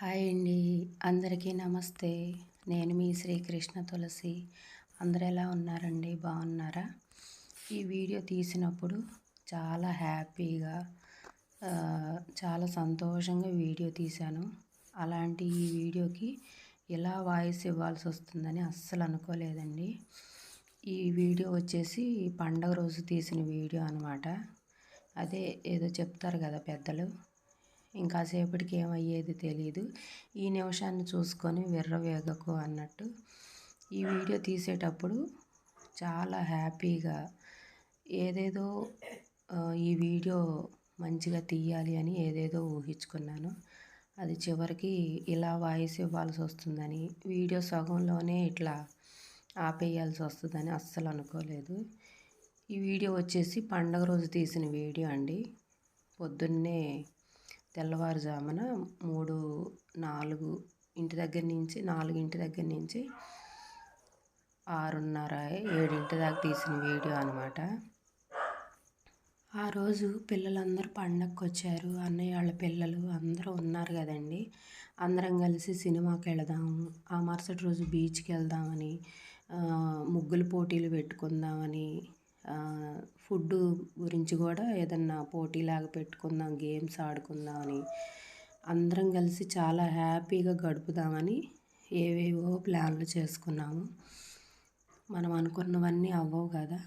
Hi అండి. అందరికీ నమస్తే. నేను మీ శ్రీకృష్ణ తులసి. అందరు ఎలా ఉన్నారండి? బాగున్నారా? ఈ వీడియో తీసినప్పుడు చాలా హ్యాపీగా చాలా సంతోషంగా వీడియో తీశాను. అలాంటి ఈ వీడియోకి ఎలా వాయిస్ ఇవ్వాల్సి వస్తుందని అస్సలు అనుకోలేదండి. ఈ వీడియో వచ్చేసి పండగ రోజు తీసిన వీడియో అనమాట అదే ఏదో చెప్తారు కదా పెద్దలు. ఇంకాసేపటికి ఏమయ్యేది తెలియదు ఈ నిమిషాన్ని చూసుకొని విర్రవేగకు అన్నట్టు. ఈ వీడియో తీసేటప్పుడు చాలా హ్యాపీగా ఏదేదో ఈ వీడియో మంచిగా తీయాలి అని ఏదేదో ఊహించుకున్నాను. అది చివరికి ఇలా వాయిస్ ఇవ్వాల్సి వస్తుందని వీడియో సగంలోనే ఇట్లా ఆపేయాల్సి వస్తుందని అస్సలు అనుకోలేదు. ఈ వీడియో వచ్చేసి పండగ రోజు తీసిన వీడియో అండి. పొద్దున్నే తెల్లవారుజామున మూడు నాలుగు ఇంటి దగ్గర నుంచి నాలుగింటి దగ్గర నుంచి ఆరున్నర ఏడింటి దాకా తీసిన వీడియో అనమాట ఆ రోజు పిల్లలందరూ పండగకు వచ్చారు అన్నయ్య వాళ్ళ పిల్లలు అందరూ ఉన్నారు కదండి. అందరం కలిసి సినిమాకి వెళదాము ఆ మరుసటి రోజు బీచ్కి వెళ్దామని ముగ్గులు పోటీలు పెట్టుకుందామని ఫుడ్ గురించి కూడా ఏదన్నా పోటీలాగా పెట్టుకుందాం గేమ్స్ ఆడుకుందామని అందరం కలిసి చాలా హ్యాపీగా గడుపుదామని ఏవేవో ప్లాన్లు చేసుకున్నాము. మనం అనుకున్నవన్నీ అవ్వవు కదా.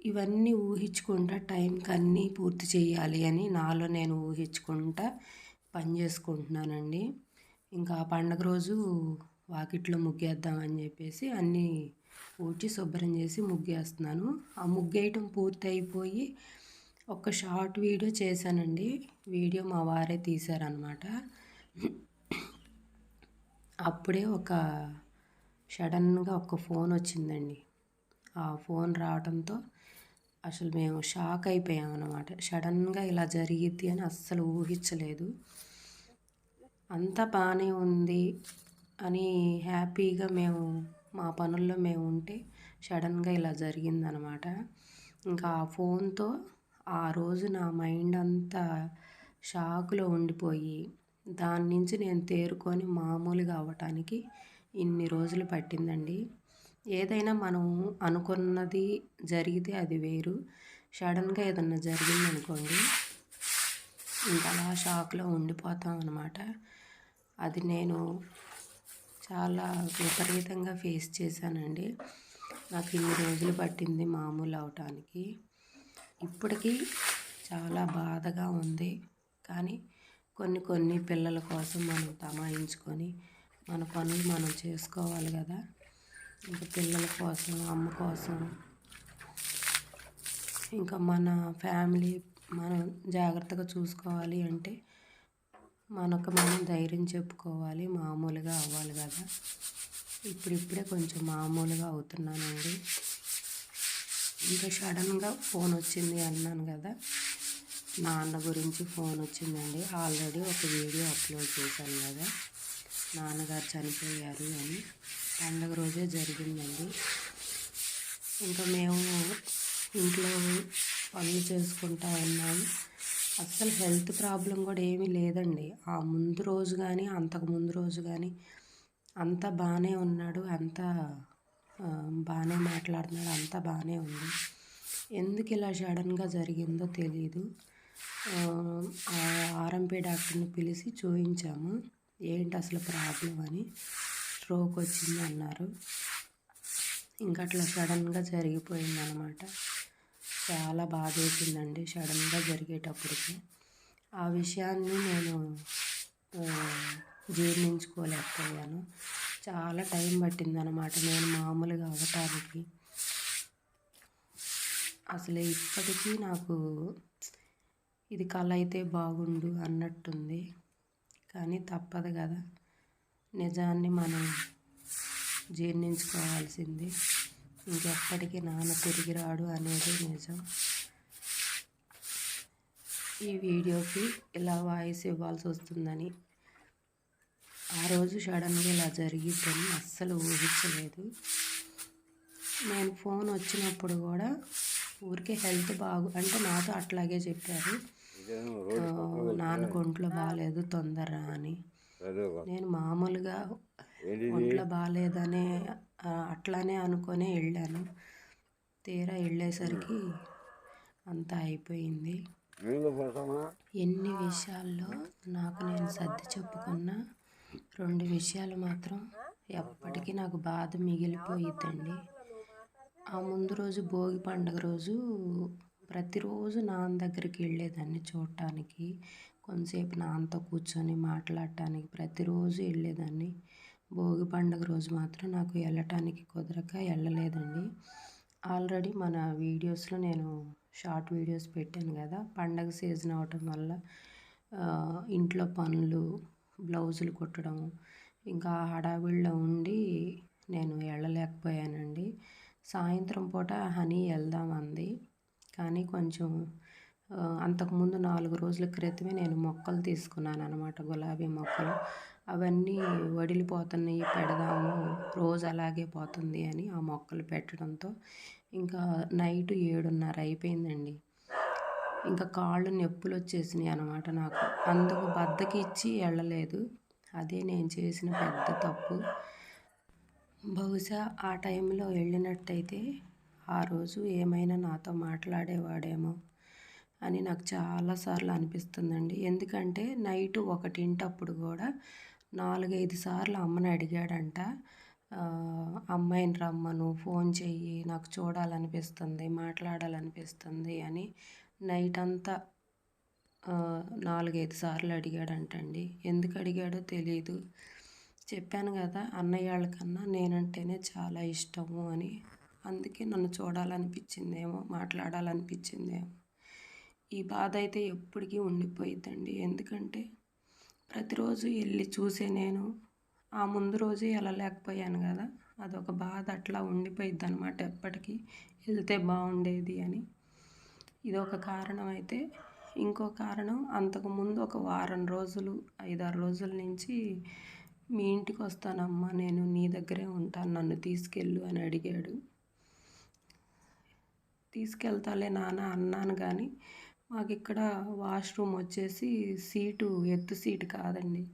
ఇవన్నీ ఊహించుకుంటా టైంకి అన్నీ పూర్తి చేయాలి అని నాలో నేను ఊహించుకుంటా పని చేసుకుంటున్నానండి. ఇంకా పండగ రోజు వాకిట్లో ముగ్గేద్దామని చెప్పేసి అన్నీ ఊడ్చి శుభ్రం చేసి ముగ్గేస్తున్నాను. ఆ ముగ్గేయటం పూర్తి అయిపోయి ఒక షార్ట్ వీడియో చేశానండి. వీడియో మా వారే తీశారనమాట అప్పుడే ఒక సడన్గా ఒక ఫోన్ వచ్చిందండి. ఆ ఫోన్ రావడంతో అసలు మేము షాక్ అయిపోయాం అనమాట సడన్గా ఇలా జరిగిద్ది అని అస్సలు ఊహించలేదు. అంతా బాగానే ఉంది అని హ్యాపీగా మేము మా పనుల్లో మేము ఉంటే సడన్గా ఇలా జరిగిందనమాట. ఇంకా ఆ ఫోన్తో ఆ రోజు నా మైండ్ అంతా షాక్లో ఉండిపోయి దాని నుంచి నేను తేరుకొని మామూలుగా అవ్వటానికి ఇన్ని రోజులు పట్టిందండి. ఏదైనా మనం అనుకున్నది జరిగితే అది వేరు. సడన్గా ఏదన్నా జరిగిందనుకోండి ఇంకా అలా షాక్లో ఉండిపోతాం అనమాట. అది నేను చాలా విపరీతంగా ఫేస్ చేశానండి. నాకు ఇన్ని రోజులు పట్టింది మామూలు అవటానికి. ఇప్పటికీ చాలా బాధగా ఉంది. కానీ కొన్ని కొన్ని పిల్లల కోసం మనం తమాయించుకొని మన పనులు మనం చేసుకోవాలి కదా. ఇంకా పిల్లల కోసం అమ్మ కోసం ఇంకా మన ఫ్యామిలీ మనం జాగ్రత్తగా చూసుకోవాలి అంటే మనకు మనం ధైర్యం చెప్పుకోవాలి మామూలుగా అవ్వాలి కదా. ఇప్పుడిప్పుడే కొంచెం మామూలుగా అవుతున్నానండి. ఇంకా సడన్గా ఫోన్ వచ్చింది అన్నాను కదా. నాన్న గురించి ఫోన్ వచ్చిందండి. ఆల్రెడీ ఒక వీడియో అప్లోడ్ చేశాను కదా. నాన్నగారు చనిపోయారు అని. పండగ రోజే జరిగిందండి. ఇంకా మేము ఇంట్లో పనులు చేసుకుంటా ఉన్నాము అస్సలు హెల్త్ ప్రాబ్లం కూడా ఏమీ లేదండి. ఆ ముందు రోజు కానీ అంతకు ముందు రోజు కానీ అంతా బాగానే ఉన్నాడు అంతా బాగానే మాట్లాడుతున్నాడు అంతా బాగానే ఉంది. ఎందుకు ఇలా సడన్గా జరిగిందో తెలియదు ఆర్ఎంపీ డాక్టర్ని పిలిచి చూపించాము ఏంటి అసలు ప్రాబ్లం అని స్ట్రోక్ వచ్చింది అన్నారు. ఇంకా అట్లా సడన్గా జరిగిపోయింది అనమాట చాలా బాధేసిందండి సడన్గా జరిగేటప్పటికి. ఆ విషయాన్ని నేను జీర్ణించుకోలేకపోయాను. చాలా టైం పట్టిందనమాట నేను మామూలుగా అవ్వటానికి. అసలు ఇప్పటికీ నాకు ఇది కళ అయితే బాగుండు అన్నట్టుంది. కానీ తప్పదు కదా. నిజాన్ని మనం జీర్ణించుకోవాల్సింది. ఇంకెప్పటికీ నాన్న తిరిగి రాడు అనేది నిజం. ఈ వీడియోకి ఇలా వాయిస్ ఇవ్వాల్సి వస్తుందని. ఆ రోజు సడన్గా ఇలా జరిగిద్దని అస్సలు ఊహించలేదు. నేను ఫోన్ వచ్చినప్పుడు కూడా ఊరికే హెల్త్ బాగు అంటే నాతో అట్లాగే చెప్పారు. నాన్నకు ఒంట్లో బాగాలేదు తొందర అని. నేను మామూలుగా ఒంట్లో బాగాలేదనే అట్లానే అనుకొని వెళ్ళాను. తీరా వెళ్ళేసరికి అంతా అయిపోయింది. ఎన్ని విషయాల్లో నాకు నేను సర్ది చెప్పుకున్నా రెండు విషయాలు మాత్రం ఎప్పటికీ నాకు బాధ మిగిలిపోయిద్దండి. ఆ ముందు రోజు భోగి పండుగ రోజు ప్రతిరోజు నాన్న దగ్గరికి వెళ్ళేదాన్ని చూడటానికి. కొంతసేపు నాన్నతో కూర్చొని మాట్లాడటానికి ప్రతిరోజు వెళ్ళేదాన్ని. భోగి పండుగ రోజు మాత్రం నాకు వెళ్ళటానికి కుదరక వెళ్ళలేదండి. ఆల్రెడీ మన వీడియోస్లో నేను షార్ట్ వీడియోస్ పెట్టాను కదా పండగ సీజన్ అవటం వల్ల ఇంట్లో పనులు బ్లౌజులు కుట్టడం ఇంకా హడావిడిలో ఉండి నేను వెళ్ళలేకపోయానండి. సాయంత్రం పూట హనీ వెళ్దామంది కానీ కొంచెం అంతకుముందు నాలుగు రోజుల క్రితమే నేను మొక్కలు తీసుకున్నాను అనమాట గులాబీ మొక్కలు. అవన్నీ వడిలిపోతున్నాయి పెడదాము రోజు అలాగే పోతుంది అని ఆ మొక్కలు పెట్టడంతో ఇంకా నైట్ ఏడున్నర అయిపోయిందండి. ఇంకా కాళ్ళు నొప్పులు వచ్చేసినాయి అనమాట నాకు. అందుకు బద్దకి ఇచ్చి వెళ్ళలేదు అదే నేను చేసిన పెద్ద తప్పు. బహుశా ఆ టైంలో వెళ్ళినట్టయితే ఆ రోజు ఏమైనా నాతో మాట్లాడేవాడేమో అని నాకు చాలాసార్లు అనిపిస్తుందండి. ఎందుకంటే నైట్ ఒకటింటప్పుడు కూడా నాలుగైదు సార్లు అమ్మని అడిగాడంట. అమ్మాయిని రమ్మను ఫోన్ చెయ్యి నాకు చూడాలనిపిస్తుంది మాట్లాడాలనిపిస్తుంది అని నైట్ అంతా నాలుగైదు సార్లు అడిగాడంటండి. ఎందుకు అడిగాడో తెలియదు చెప్పాను కదా అన్నయ్య వాళ్ళకన్నా నేనంటేనే చాలా ఇష్టము అని. అందుకే నన్ను చూడాలనిపించిందేమో మాట్లాడాలనిపించిందేమో. ఈ బాధ అయితే ఎప్పటికీ ఉండిపోయిద్దండి. ఎందుకంటే ప్రతిరోజు వెళ్ళి చూసే నేను. ఆ ముందు రోజు వెళ్ళలేకపోయాను కదా. అదొక బాధ అట్లా ఉండిపోయిద్ది అనమాట ఎప్పటికీ. వెళ్తే బాగుండేది అని. ఇది ఒక కారణం అయితే ఇంకో కారణం అంతకుముందు ఒక వారం రోజులు ఐదారు రోజుల నుంచి మీ ఇంటికి వస్తానమ్మా నేను నీ దగ్గరే ఉంటాను నన్ను తీసుకెళ్ళు అని అడిగాడు. తీసుకెళ్తాలే నాన్న అన్నాను కానీ మాకు ఇక్కడ వాష్రూమ్ వచ్చేసి సీటు ఎత్తు సీటు కాదండి.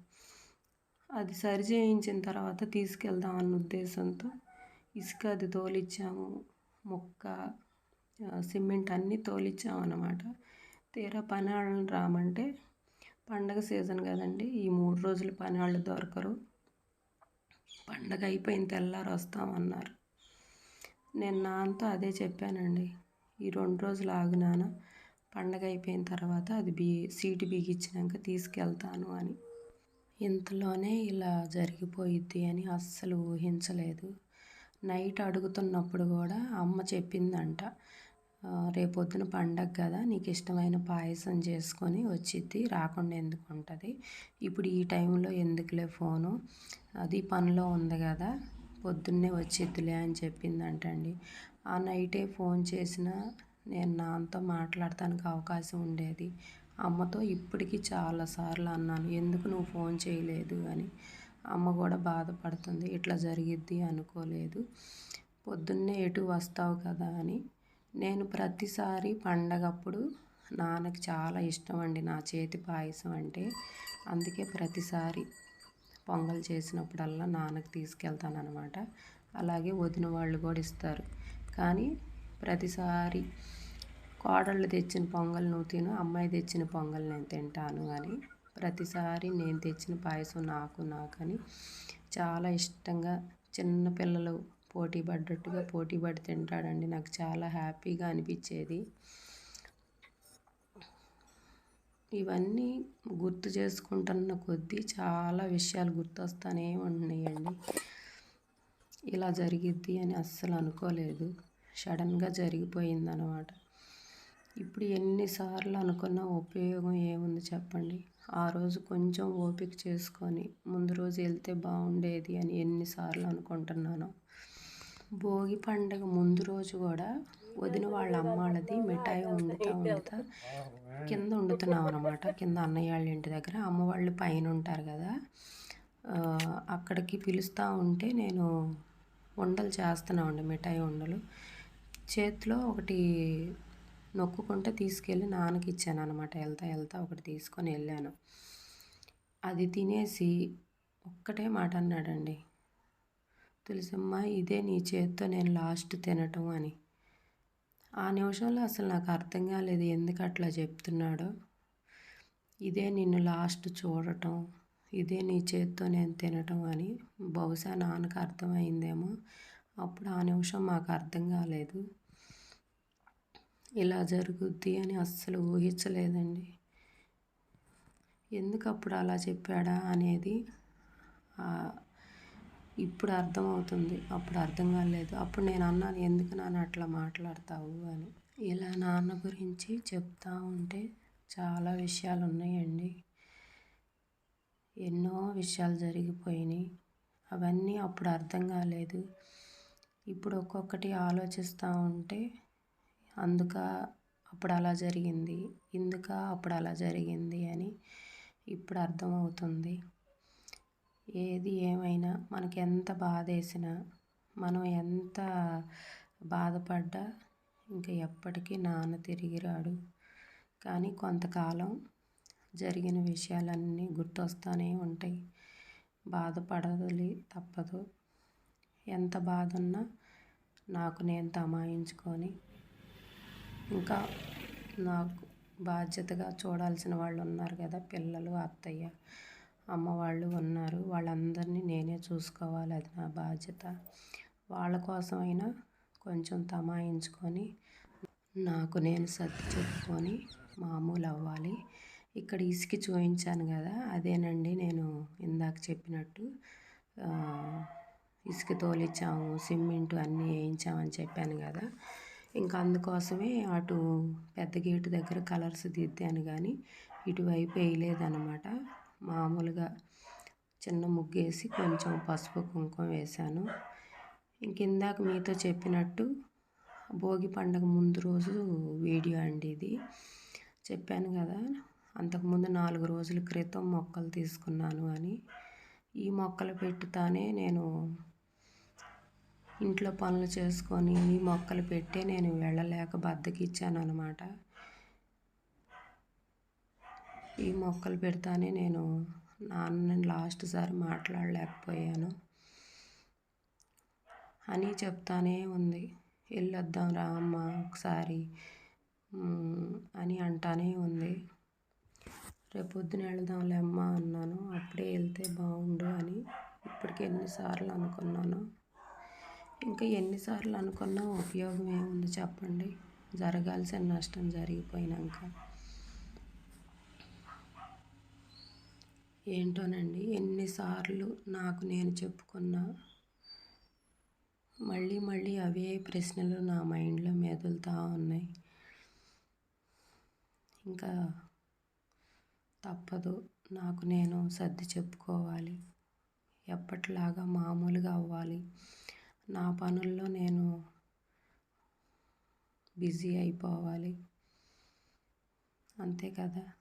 అది సరి చేయించిన తర్వాత తీసుకెళ్దాం అన్న ఉద్దేశంతో ఇసుక అది తోలిచ్చాము. మొక్క సిమెంట్ అన్నీ తోలిచ్చాము అనమాట తీరా పని వాళ్ళని రామంటే పండగ సీజన్ కదండి ఈ మూడు రోజులు పని వాళ్ళు దొరకరు. పండగ అయిపోయిన తెల్లారు వస్తామన్నారు. నేను నాన్నతో అదే చెప్పానండి ఈ రెండు రోజులు ఆగు పండగ అయిపోయిన తర్వాత అది బీ సీటు బిగించినాక తీసుకెళ్తాను అని. ఇంతలోనే ఇలా జరిగిపోయిద్ది అని అస్సలు ఊహించలేదు. నైట్ అడుగుతున్నప్పుడు కూడా అమ్మ చెప్పిందంట రేపొద్దున పండగ కదా నీకు ఇష్టమైన పాయసం చేసుకొని వచ్చిద్ది రాకుండా ఎందుకు ఉంటుంది? ఇప్పుడు ఈ టైంలో ఎందుకులే ఫోను? అది పనిలో ఉంది కదా పొద్దున్నే వచ్చిద్దిలే అని చెప్పిందంటండి. ఆ నైటే ఫోన్ చేసినా నేను నాన్నతో మాట్లాడటానికి అవకాశం ఉండేది. అమ్మతో ఇప్పటికీ చాలాసార్లు అన్నాను ఎందుకు నువ్వు ఫోన్ చేయలేదు? అని. అమ్మ కూడా బాధపడుతుంది ఇట్లా జరిగిద్ది అనుకోలేదు. పొద్దున్నే ఎటు వస్తావు కదా? అని. నేను ప్రతిసారి పండగప్పుడు నాన్నకి చాలా ఇష్టం అండి నా చేతి పాయసం అంటే. అందుకే ప్రతిసారి పొంగల్ చేసినప్పుడల్లా నాన్నకి తీసుకెళ్తాను అనమాట అలాగే వదిన వాళ్ళు కూడా ఇస్తారు. కానీ ప్రతిసారి కోడళ్ళు తెచ్చిన పొంగల్ నువ్వు తిను అమ్మాయి తెచ్చిన పొంగల్ నేను తింటాను అని ప్రతిసారి నేను తెచ్చిన పాయసం నాకు నాకని చాలా ఇష్టంగా చిన్న పిల్లలు పోటీ పడ్డట్టుగా పోటీ పడి తింటాడండి. నాకు చాలా హ్యాపీగా అనిపించేది. ఇవన్నీ గుర్తు చేసుకుంటున్న కొద్దీ చాలా విషయాలు గుర్తొస్తానే ఉన్నాయండి. ఇలా జరిగిద్ది అని అస్సలు అనుకోలేదు. సడన్గా జరిగిపోయిందనమాట. ఇప్పుడు ఎన్నిసార్లు అనుకున్నా ఉపయోగం ఏముంది చెప్పండి? ఆ రోజు కొంచెం ఓపిక చేసుకొని ముందు రోజు వెళ్తే బాగుండేది అని ఎన్నిసార్లు అనుకుంటున్నాను. భోగి పండగ ముందు రోజు కూడా వదిన వాళ్ళ అమ్మాళ్ళది మిఠాయి వండుతా వండుతా కింద వండుతున్నాం అనమాట కింద అన్నయ్య వాళ్ళ ఇంటి దగ్గర అమ్మవాళ్ళు పైన ఉంటారు కదా. అక్కడికి పిలుస్తూ ఉంటే నేను ఉండలు చేస్తున్నామండి మిఠాయి ఉండలు చేతిలో ఒకటి నొక్కుకుంటే తీసుకెళ్ళి నాన్నకి ఇచ్చాను అనమాట వెళ్తా వెళ్తా ఒకటి తీసుకొని వెళ్ళాను అది తినేసి ఒక్కటే మాట అన్నాడండి. తులసమ్మ ఇదే నీ చేత్తో నేను లాస్ట్ తినటం అని. ఆ నిమిషంలో అసలు నాకు అర్థం కాలేదు ఎందుకు అట్లా చెప్తున్నాడో. ఇదే నిన్ను లాస్ట్ చూడటం ఇదే నీ చేత్తో నేను తినటం అని బహుశా నాన్నకు అర్థమైందేమో. అప్పుడు ఆ నిమిషం మాకు అర్థం కాలేదు. ఇలా జరుగుద్ది అని అస్సలు ఊహించలేదండి. ఎందుకు అప్పుడు అలా చెప్పాడా అనేది ఇప్పుడు అర్థమవుతుంది. అప్పుడు అర్థం కాలేదు. అప్పుడు నేను అన్నాను ఎందుకు నాన్న అట్లా మాట్లాడతావు? అని. ఇలా నాన్న గురించి చెప్తా ఉంటే చాలా విషయాలు ఉన్నాయండి. ఎన్నో విషయాలు జరిగిపోయినాయి. అవన్నీ అప్పుడు అర్థం కాలేదు. ఇప్పుడు ఒక్కొక్కటి ఆలోచిస్తూ ఉంటే అందుక అప్పుడు అలా జరిగింది ఇందుక అప్పుడు అలా జరిగింది అని ఇప్పుడు అర్థమవుతుంది. ఏది ఏమైనా మనకి ఎంత బాధ వేసినా మనం ఎంత బాధపడ్డా ఇంకా ఎప్పటికీ నాన్న తిరిగి రాడు. కానీ కొంతకాలం జరిగిన విషయాలన్నీ గుర్తొస్తూనే ఉంటాయి. బాధపడాలి తప్పదు. ఎంత బాధ ఉన్నా నాకు నేను తమాయించుకొని ఇంకా నాకు బాధ్యతగా చూడాల్సిన వాళ్ళు ఉన్నారు కదా పిల్లలు అత్తయ్య అమ్మ వాళ్ళు ఉన్నారు. వాళ్ళందరినీ నేనే చూసుకోవాలి. అది నా బాధ్యత. వాళ్ళ కోసమైనా కొంచెం తమాయించుకొని నాకు నేను సర్ది చెప్పుకొని మామూలు అవ్వాలి. ఇక్కడ ఇసుక చూపించాను కదా అదేనండి నేను ఇందాక చెప్పినట్టు ఇసుక తోలిచ్చాము సిమెంట్ అన్నీ వేయించామని చెప్పాను కదా. ఇంకా అందుకోసమే అటు పెద్ద గేటు దగ్గర కలర్స్ దిద్దాను కానీ ఇటువైపు వేయలేదన్నమాట. మామూలుగా చిన్న ముగ్గేసి కొంచెం పసుపు కుంకుమ వేశాను. ఇంక ఇందాక మీతో చెప్పినట్టు భోగి పండగ ముందు రోజు వీడియో అండి ఇది. చెప్పాను కదా అంతకుముందు నాలుగు రోజుల క్రితం మొక్కలు తీసుకున్నాను అని. ఈ మొక్కలు పెట్టుతానే నేను ఇంట్లో పనులు చేసుకొని ఈ మొక్కలు పెట్టే నేను వెళ్ళలేక బద్దకిచ్చాను అనమాట ఈ మొక్కలు పెడతానే నేను నాన్న లాస్ట్ సారి మాట్లాడలేకపోయాను. అని చెప్తానే ఉంది. వెళ్ళొద్దాం రా అమ్మ ఒకసారి అని అంటానే ఉంది. రేపు పొద్దున అమ్మ అన్నాను. అప్పుడే వెళ్తే బాగుండు అని ఇప్పటికి ఎన్నిసార్లు అనుకున్నాను. ఇంకా ఎన్నిసార్లు అనుకున్నా ఉపయోగం ఏముంది చెప్పండి. జరగాల్సిన నష్టం జరిగిపోయినాక. ఏంటోనండి ఎన్నిసార్లు నాకు నేను చెప్పుకున్నా మళ్ళీ మళ్ళీ అవే ప్రశ్నలు నా మైండ్లో మెదులుతూ ఉన్నాయి. ఇంకా తప్పదు నాకు నేను సర్ది చెప్పుకోవాలి. ఎప్పటిలాగా మామూలుగా అవ్వాలి. నా పనుల్లో నేను బిజీ అయిపోవాలి. అంతే కదా?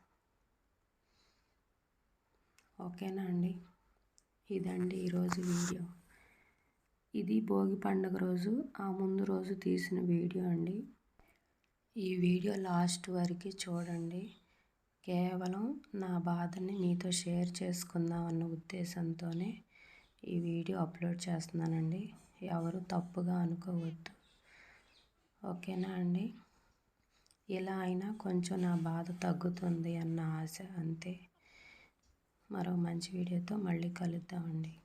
ఓకేనా అండి? ఇదండి ఈరోజు వీడియో. ఇది భోగి పండుగ రోజు ఆ ముందు రోజు తీసిన వీడియో అండి. ఈ వీడియో లాస్ట్ వరకు చూడండి. కేవలం నా బాధని మీతో షేర్ చేసుకుందాం అన్న ఉద్దేశంతోనే ఈ వీడియో అప్లోడ్ చేస్తున్నానండి. ఎవరు తప్పుగా అనుకోవద్దు. ఓకేనా అండి? ఇలా అయినా కొంచెం నా బాధ తగ్గుతుంది అన్న ఆశ అంతే. మరో మంచి వీడియోతో మళ్ళీ కలుద్దామండి.